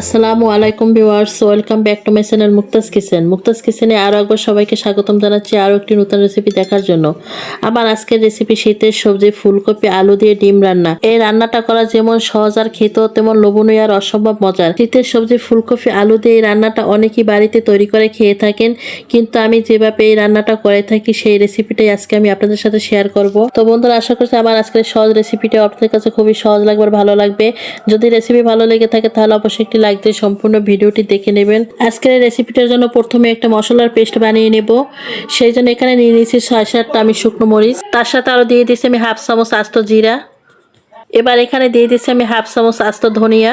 আসসালামু আলাইকুম viewers, welcome back to my channel Mukta's kitchen. Mukta's কিচেনে আরও একবার সবাইকে স্বাগতম জানাচ্ছি আরও একটি নতুন রেসিপি দেখার জন্য। আমার আজকের রেসিপি শীতের সবজি, ফুলকপি, আলু দিয়ে ডিম রান্না। এই রান্নাটা করা যেমন সহজ আর খেতেও তেমন লোভনীয় আর অসম্ভব মজার। শীতের সবজি, ফুলকপি, আলু দিয়ে এই রান্নাটা অনেকেই বাড়িতে তৈরি করে খেয়ে থাকেন, কিন্তু আমি যেভাবে এই রান্নাটা করে থাকি, সেই রেসিপিটাই আজকে আমি আপনাদের সাথে শেয়ার করব। তো বন্ধুরা, আশা করছি আমার আজকের সহজ রেসিপিটা আপনাদের কাছে খুবই সহজ লাগবে ভালো লাগবে। যদি রেসিপি ভালো লেগে থাকে, তাহলে অবশ্যই একটি দিয়ে সম্পূর্ণ ভিডিওটি দেখে নেবেন। আজকের রেসিপিটার জন্য প্রথমে একটা মশলার পেস্ট বানিয়ে নেব। সেই জন্য এখানে নিয়ে নিয়েছি ছয় সাতটা আমি শুকনো মরিচ। তার সাথে আরও দিয়ে দিচ্ছি আমি হাফ চামচ আস্ত জিরা। এবার এখানে দিয়ে দিচ্ছি আমি হাফ চামচ আস্ত ধনিয়া।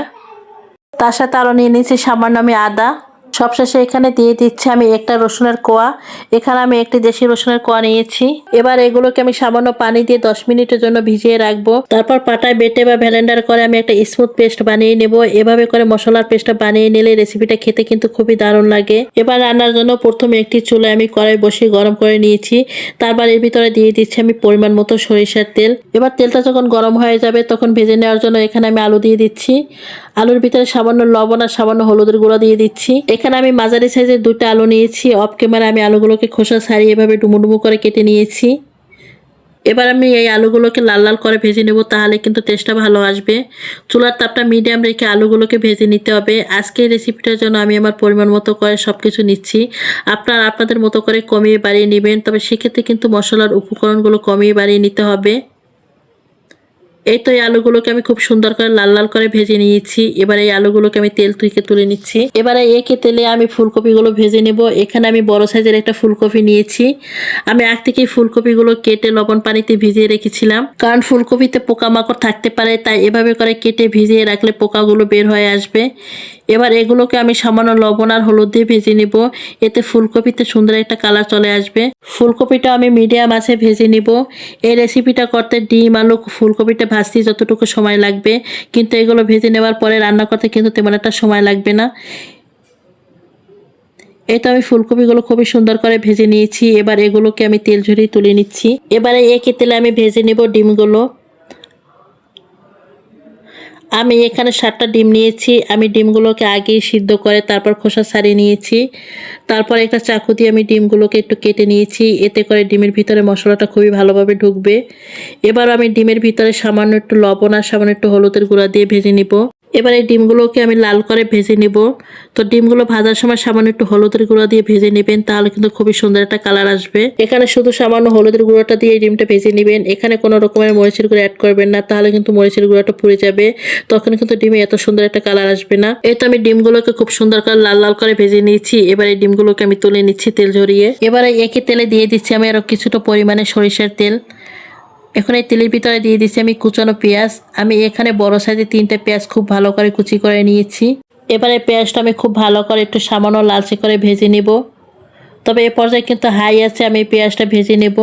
তার সাথে আরও নিয়ে নিয়েছি সামান্য আমি আদা। সবশেষে এখানে দিয়ে দিচ্ছি আমি একটা রসুনের কোয়া। এখানে আমি একটি দেশি রসুনের কোয়া নিয়েছি। এবার এগুলোকে আমি সামান্য পানি দিয়ে দশ মিনিটের জন্য ভিজিয়ে রাখব। তারপর পাটায় বেটে বা ভ্যালেন্ডার করে আমি একটা স্মুথ পেস্ট বানিয়ে নেব। এভাবে করে মশলার পেস্টটা বানিয়ে নিলে রেসিপিটা খেতে কিন্তু খুবই দারুণ লাগে। এবার রান্নার জন্য প্রথমে একটি চুলে আমি কড়াই বসিয়ে গরম করে নিয়েছি। তারপর এর ভিতরে দিয়ে দিচ্ছি আমি পরিমাণ মতো সরিষার তেল। এবার তেলটা যখন গরম হয়ে যাবে, তখন ভেজে নেওয়ার জন্য এখানে আমি আলু দিয়ে দিচ্ছি। আলুর ভিতরে সামান্য লবণ আর সামান্য হলুদের গুঁড়ো দিয়ে দিচ্ছি। এখানে আমি মাঝারি সাইজের দুটো আলু নিয়েছি অফ ক্যামেরা আমি আলুগুলোকে খোসা ছাড়িয়ে এভাবে ডুমো ডুমো করে কেটে নিয়েছি। এবার আমি এই আলুগুলোকে লাল লাল করে ভেজে নেব, তাহলে কিন্তু টেস্টটা ভালো আসবে। চুলার তাপটা মিডিয়াম রেখে আলুগুলোকে ভেজে নিতে হবে। আজকে এই রেসিপিটার জন্য আমি আমার পরিমাণ মতো করে সব কিছু নিচ্ছি। আপনারা আপনাদের মতো করে কমিয়ে বাড়িয়ে নেবেন, তবে সেক্ষেত্রে কিন্তু মশলার উপকরণগুলো কমিয়ে বাড়িয়ে নিতে হবে। এই তো এই আলুগুলোকে আমি খুব সুন্দর করে লাল লাল করে ভেজে নিয়েছি। এবার এই আলুগুলোকে আমি তেল থেকে তুলে নিচ্ছি। এবারে একে তেলে আমি ফুলকপিগুলো ভেজে নেব। এখানে আমি বড় সাইজের একটা ফুলকপি নিয়েছি। আমি আগ থেকে ফুলকপিগুলো কেটে লবণ পানিতে ভিজিয়ে রেখেছিলাম। কারণ ফুলকপিতে পোকামাকড় থাকতে পারে, তাই এভাবে করে কেটে ভিজিয়ে রাখলে পোকাগুলো বের হয়ে আসবে। এবার এগুলোকে আমি সামান্য লবণ আর হলুদ দিয়ে ভেজে নিব। এতে ফুলকপিতে সুন্দর একটা কালার চলে আসবে। ফুলকপিটা আমি মিডিয়াম আছে ভেজে নিব। এই রেসিপিটা করতে ডিম, আলু, ফুলকপিটা ভাজতে যতটুকু সময় লাগবে, কিন্তু এগুলো ভেজে নেওয়ার পরে রান্না করতে কিন্তু তেমন একটা সময় লাগবে না। এই তো আমি ফুলকপিগুলো খুবই সুন্দর করে ভেজে নিয়েছি, এবার এগুলোকে আমি তেল ঝরিয়ে তুলে নিচ্ছি। এবারে একে তেলে আমি ভেজে নেব ডিমগুলো। আমি এখানে সাতটা ডিম নিয়েছি। আমি ডিমগুলোকে আগেই সিদ্ধ করে তারপর খোসা ছাড়িয়ে নিয়েছি। তারপর একটা চাকু দিয়ে আমি ডিমগুলোকে একটু কেটে নিয়েছি। এতে করে ডিমের ভিতরে মশলাটা খুবই ভালোভাবে ঢুকবে। এবার আমি ডিমের ভিতরে সামান্য একটু লবণ আর সামান্য একটু হলুদের গুঁড়া দিয়ে ভেজে নিব। এবার এই ডিমগুলোকে আমি লাল করে ভেজে নিব। তো ডিমগুলো ভাজার সময় সামান্য একটু হলুদের গুঁড়া দিয়ে ভেজে নেবেন, তাহলে কিন্তু খুবই সুন্দর একটা কালার আসবে। এখানে শুধু সামান্য হলুদের গুঁড়োটা দিয়ে এই ডিমটা ভেজে নেবেন। এখানে কোনো রকমের মরিচের গুঁড়ো অ্যাড করবেন না, তাহলে কিন্তু মরিচের গুঁড়োটা পুড়ে যাবে। তখন কিন্তু ডিমে এত সুন্দর একটা কালার আসবে না। এই তো আমি ডিমগুলোকে খুব সুন্দর করে লাল লাল করে ভেজে নিয়েছি। এবার এই ডিমগুলোকে আমি তুলে নিচ্ছি তেল ঝরিয়ে। এবারে একই তেলে দিয়ে দিচ্ছি আমি আরও কিছুটা পরিমাণে সরিষার তেল। এখন এই তেলের ভিতরে দিয়ে দিচ্ছি আমি কুচানো পেঁয়াজ। আমি এখানে বড় সাইজের তিনটে পেঁয়াজ খুব ভালো করে কুচি করে নিয়েছি। এবারে পেঁয়াজটা আমি খুব ভালো করে একটু সামান্য লালচে করে ভেজে নেব। তবে এ পর্যায়ে কিন্তু হাই আছে, আমি পেঁয়াজটা ভেজে নেব।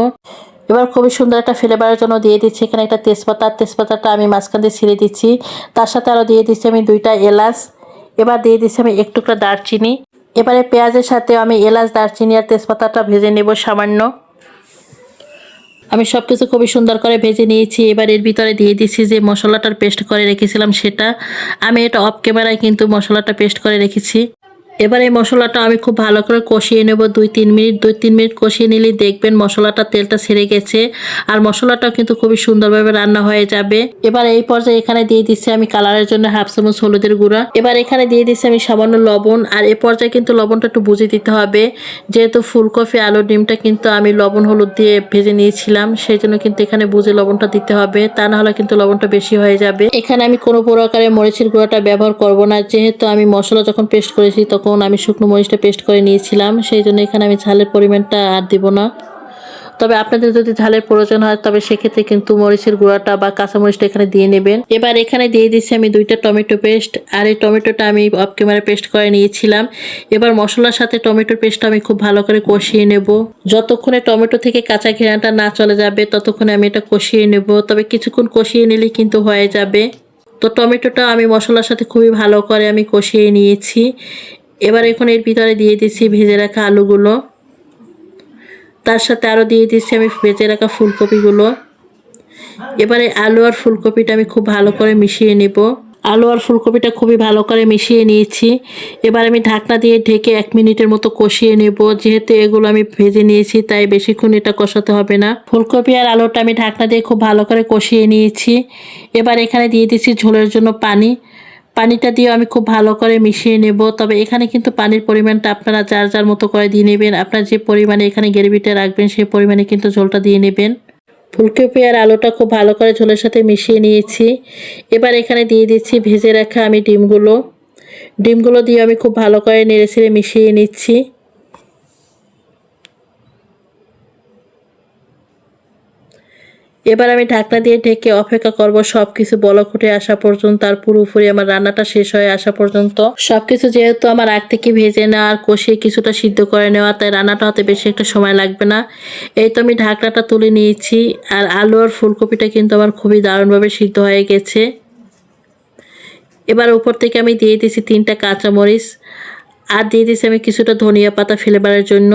এবার খুবই সুন্দর একটা ফ্লেভারের জন্য দিয়ে দিচ্ছি এখানে একটা তেজপাতা। তেজপাতাটা আমি মাঝখান দিয়ে ছিঁড়ে দিচ্ছি। তার সাথে আরও দিয়ে দিচ্ছি আমি দুইটা এলাচ। এবার দিয়ে দিচ্ছি আমি একটু করে দারচিনি। এবারে পেঁয়াজের সাথে আমি এলাচ, দারচিনি আর তেজপাতাটা ভেজে নেব সামান্য। আমি সব কিছু খুবই সুন্দর করে ভেজে নিয়েছি। এবার এর ভিতরে দিয়ে দিচ্ছি যে মশলাটার পেস্ট করে রেখেছিলাম সেটা। আমি এটা অফ ক্যামেরায় কিন্তু মশলাটা পেস্ট করে রেখেছি। এবার এই মশলাটা আমি খুব ভালো করে কষিয়ে নেব দুই, তিন মিনিট। দুই, তিন মিনিট কষিয়ে নিলেই দেখবেন মশলাটা তেলটা ছেড়ে গেছে। আর মশলাটাও কিন্তু খুবই সুন্দরভাবে রান্না হয়ে যাবে। এবার এই পর্যায়ে এখানে দিয়ে দিচ্ছি আমি কালারের জন্য হাফ চামচ হলুদের গুঁড়া। এবার এখানে দিয়ে দিচ্ছি আমি সামান্য লবণ। আর এ পর্যায়ে কিন্তু লবণটা একটু বুঝে দিতে হবে। যেহেতু ফুলকপি, আলুর ডিমটা কিন্তু আমি লবণ, হলুদ দিয়ে ভেজে নিয়েছিলাম, সেই জন্য কিন্তু এখানে বুঝে লবণটা দিতে হবে। তা না হলে কিন্তু লবণটা বেশি হয়ে যাবে। এখানে আমি কোনো প্রকারের মরিচের গুঁড়াটা ব্যবহার করব না। যেহেতু আমি মশলা যখন পেস্ট করেছি তখন আমি শুকনো মরিচটা পেস্ট করে নিয়েছিলাম, সেই জন্য এখানে আমি ঝালের পরিমাণটা আর দিব না। তবে আপনাদের যদি ঝালের প্রয়োজন হয়, তবে সেক্ষেত্রে কিন্তু মরিচের গুঁড়াটা বা কাঁচা মরিচটা এখানে দিয়ে নেবেন। এবার এখানে দিয়ে দিচ্ছি আমি দুইটা টমেটো পেস্ট আর এই টমেটোটা আমি অফ ক্যামেরা পেস্ট করে নিয়েছিলাম। এবার মশলার সাথে টমেটোর পেস্টটা আমি খুব ভালো করে কষিয়ে নেব। যতক্ষণে টমেটো থেকে কাঁচা ঘেরাটা না চলে যাবে, ততক্ষণে আমি এটা কষিয়ে নেব। তবে কিছুক্ষণ কষিয়ে নিলেই কিন্তু হয়ে যাবে। তো টমেটোটা আমি মশলার সাথে খুবই ভালো করে আমি কষিয়ে নিয়েছি। এবার এখন এর ভিতরে দিয়ে দিচ্ছি ভেজে রাখা আলুগুলো। তার সাথে আরও দিয়ে দিচ্ছি আমি ভেজে রাখা ফুলকপিগুলো। এবারে আলু আর ফুলকপিটা আমি খুব ভালো করে মিশিয়ে নেব। আলু আর ফুলকপিটা খুবই ভালো করে মিশিয়ে নিয়েছি। এবার আমি ঢাকনা দিয়ে ঢেকে এক মিনিটের মতো কষিয়ে নেব। যেহেতু এগুলো আমি ভেজে নিয়েছি, তাই বেশিক্ষণ এটা কষাতে হবে না। ফুলকপি আর আলুটা আমি ঢাকনা দিয়ে খুব ভালো করে কষিয়ে নিয়েছি। এবার এখানে দিয়ে দিচ্ছি ঝোলের জন্য পানি। পানিটা দিয়ে আমি খুব ভালো করে মিশিয়ে নেব। তবে এখানে কিন্তু পানির পরিমাণটা আপনারা যার যার মতো করে দিয়ে নেবেন, আপনার যে পরিমাণে এখানে গ্রেভিটা রাখবেন সেই পরিমাণে কিন্তু ঝোলটা দিয়ে নেবেন। ফুলকপি আর আলুটা খুব ভালো করে ঝোলের সাথে মিশিয়ে নিয়েছি। এবার এখানে দিয়ে দিচ্ছি ভেজে রাখা আমি ডিমগুলো। ডিমগুলো দিয়ে আমি খুব ভালো করে নেড়ে ছেড়ে মিশিয়ে নিচ্ছি। এবার আমি ঢাকনা দিয়ে ঢেকে অপেক্ষা করব সব কিছু বলক উঠে আসা পর্যন্ত আর পুরোপুরি আমার রান্নাটা শেষ হয়ে আসা পর্যন্ত। সব কিছু যেহেতু আমার আগ থেকে ভেজে নেওয়া আর কষিয়ে কিছুটা সিদ্ধ করে নেওয়া, তাই রান্নাটা হতে বেশি একটা সময় লাগবে না। এই তো আমি ঢাকনাটা তুলে নিয়েছি, আর আলু আর ফুলকপিটা কিন্তু আমার খুবই দারুণভাবে সিদ্ধ হয়ে গেছে। এবার উপর থেকে আমি দিয়ে দিয়েছি তিনটা কাঁচামরিচ, আর দিয়ে দিয়েছি আমি কিছুটা ধনিয়া পাতা ফ্লেভারের জন্য।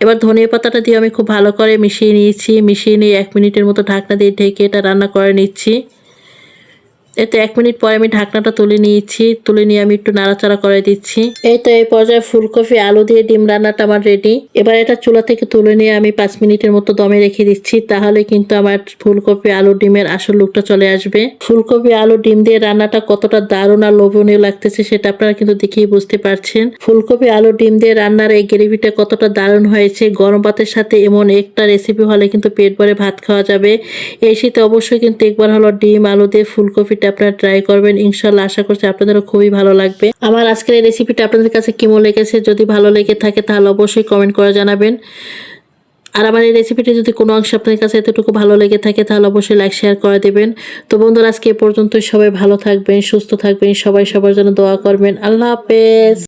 এবার ধনিয়া পাতাটা দিয়ে আমি খুব ভালো করে মিশিয়ে নিয়েছি। মিশিয়ে নিয়ে এক মিনিটের মতো ঢাকনা দিয়ে ঢেকে এটা রান্না করে নিচ্ছি। এতে এক মিনিট পরে আমি ঢাকনাটা তুলে নিয়েছি। তুলে নিয়ে আমি একটু নাড়াচাড়া করে দিচ্ছি। এই তো এই পর্যায়ে ফুলকপি, আলু দিয়ে ডিম রান্নাটা আমার রেডি এবার এটা চুলা থেকে তুলে নিয়ে আমি পাঁচ মিনিটের মতো দমে রেখে দিচ্ছি। তাহলে কিন্তু আমার ফুলকপি, আলু, ডিমের আসল লুকটা চলে আসবে। ফুলকপি, আলু, ডিম দিয়ে রান্নাটা কতটা দারুণ আর লোভনীয় লাগতেছে সেটা আপনারা কিন্তু দেখেই বুঝতে পারছেন। ফুলকপি, আলু, ডিম দিয়ে রান্নার এই গ্রেভিটা কতটা দারুণ হয়েছে। গরম ভাতের সাথে এমন একটা রেসিপি হলে কিন্তু পেট ভরে ভাত খাওয়া যাবে। এই শীতে অবশ্যই কিন্তু একবার হলো ডিম, আলু দিয়ে ফুলকপিটা আপনারা ট্রাই করবেন, ইনশাল্লাহ আশা করছি আপনাদেরও খুবই ভালো লাগবে। আমার আজকের এই রেসিপিটা আপনাদের কাছে কেমন লেগেছে? যদি ভালো লেগে থাকে তাহলে অবশ্যই কমেন্ট করে জানাবেন। আর আমার এই রেসিপিটি যদি কোনো অংশ আপনার কাছে এতটুকু ভালো লেগে থাকে তাহলে অবশ্যই লাইক শেয়ার করে দেবেন। তো বন্ধুরা, আজকে এ পর্যন্ত সবাই ভালো থাকবেন, সুস্থ থাকবেন। সবাই সবার জন্য দোয়া করবেন। আল্লাহ হাফেজ।